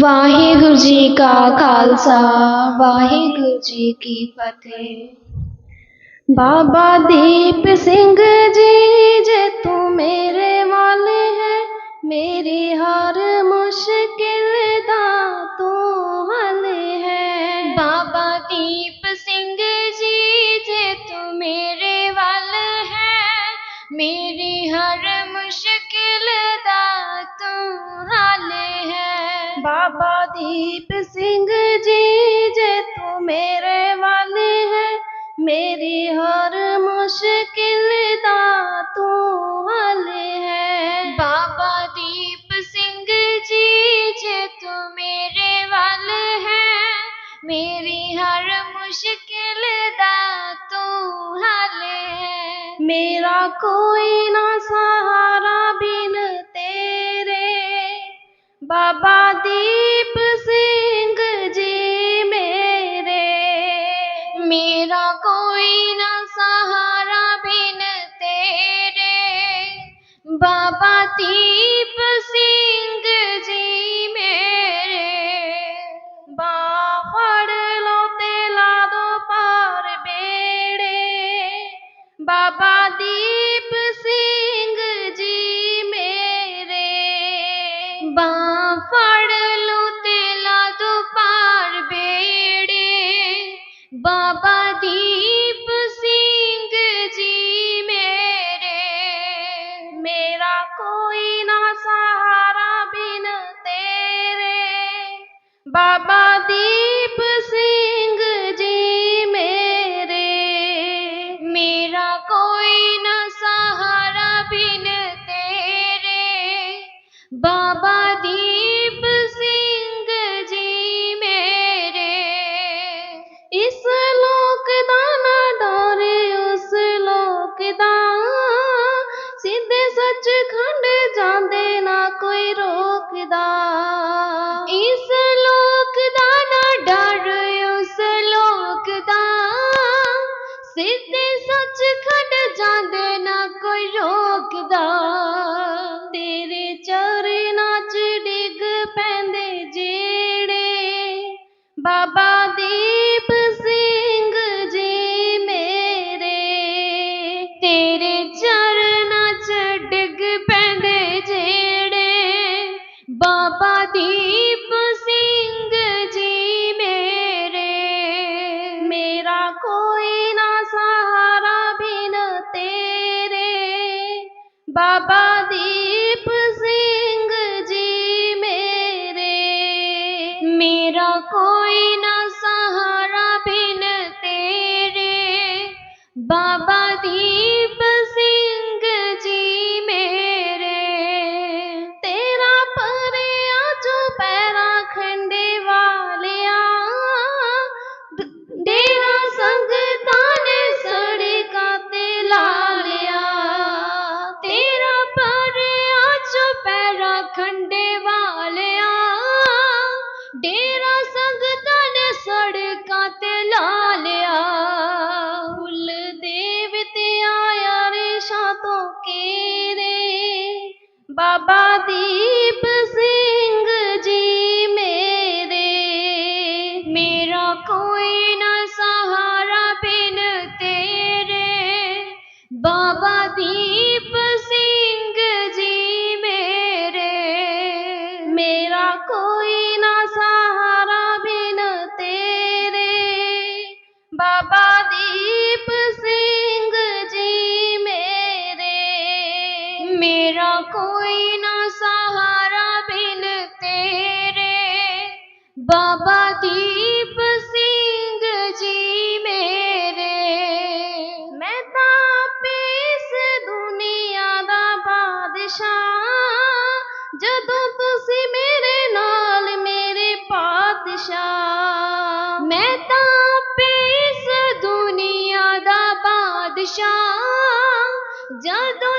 ਵਾਹਿਗੁਰੂ ਜੀ ਕਾ ਖਾਲਸਾ ਵਾਹਿਗੁਰੂ ਜੀ ਕੀ ਫਤਿਹ ਬਾਬਾ ਦੀਪ ਸਿੰਘ ਜੀ ਜੇ ਤੂੰ ਮੇਰੇ ਵਾਲੇ ਹੈ ਮੇਰੀ ਹਰ ਮੁਸ਼ਕਿਲ ਦਾ ਤੂੰ बाबा दीप सिंह जी, जे तू मेरे वाले है। मेरी हर मुश्किल दा तू हल है। बाबा दीप सिंह जी, जे तू मेरे वाले है। मेरी हर मुश्किल दा तू हल है। मेरा कोई ना सहारा बिना बाबा दीप सिंह जी मेरे। मेरा कोई ना सहारा बिन तेरे। बाबा दीप सिंह जी मेरे। बाड़ लो तेला दो पार बेड़े। बाबा दीप सहारा बिन तेरे। बाबा दी कोई रोकदा। तेरे चरणा च डिग पैंदे जेड़े। बाबा दी बाबा दीप सिंह जी मेरे मेरा कोई बाबा दीप सिंह जी मेरे। मेरा कोई न सहारा बिन तेरे। बाबा मेरा कोई ना सहारा बिन तेरे। बाबा दीप सिंह जी मेरे। मैं तापे दुनिया का बादशाह, जदों तुसी मेरे नाल मेरे पातशाह। मैं तापे दुनिया का बादशाह, जदों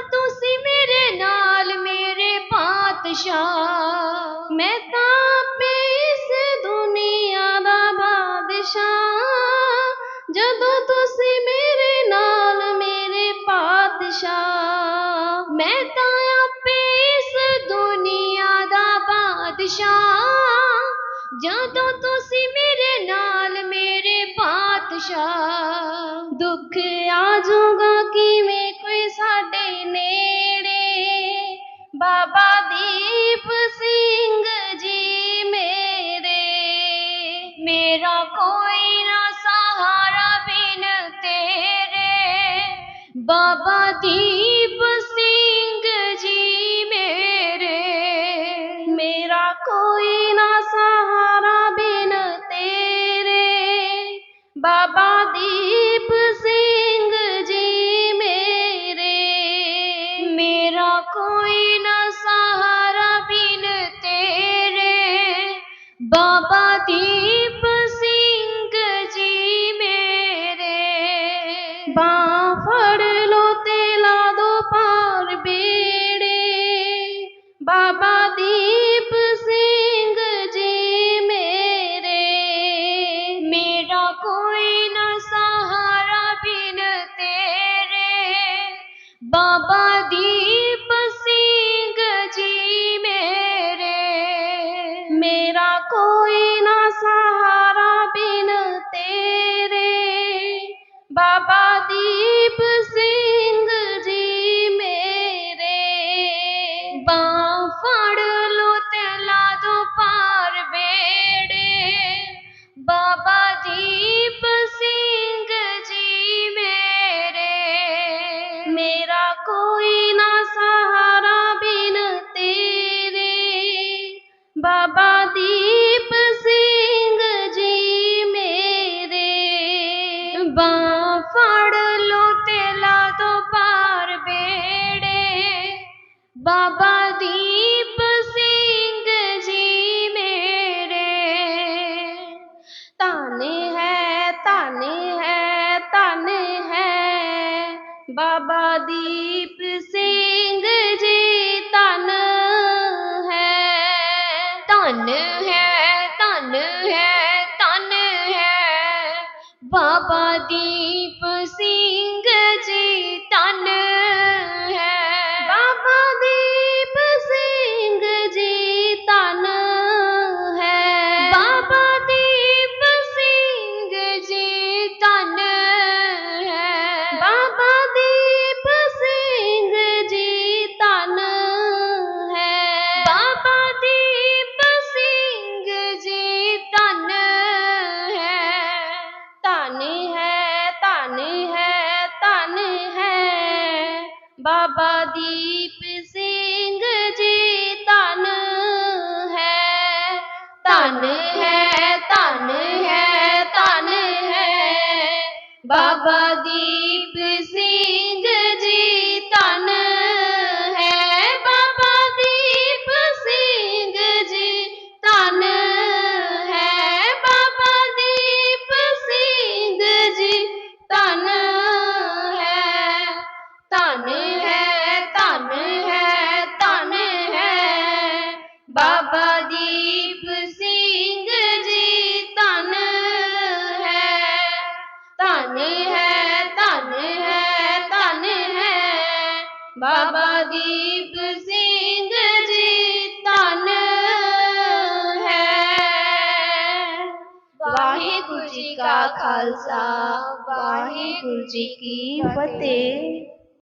आशा मैं तापे इस दुनिया का बादशाह। जदों तुसी मेरे नाल मेरे पातशाह। मैं ता आपे इस दुनिया का बादशाह। जदों तुसी मेरे नाल मेरे पातशाह। दुख आ जाऊगा कि मैं कोई साडे ने बाबा दी कोई न सहारा बिन तेरे बाबा दीप सिंह जी मेरे, मेरा कोई न सहारा बिन तेरे। बाबा दीप सिंह जी मेरे मेरा कोई न सहारा बिन तेरे। बाबा दीप ਬਾਬਾ दीप सिंह जी मेरे। ताने है ताने है ताने है। बाबा दीप सिंह जी तन है। तन है तन है तन है। बाबा दीप बाबा दीप सिंह जी तन है। तन है तन है तन है। बाबा दीप ਬਾਬਾ ਦੀਪ ਸਿੰਘ ਜੀ ਧਨ ਹੈ। ਵਾਹਿਗੁਰੂ ਜੀ ਕਾ ਖਾਲਸਾ ਵਾਹਿਗੁਰੂ ਜੀ ਕੀ ਫਤਿਹ।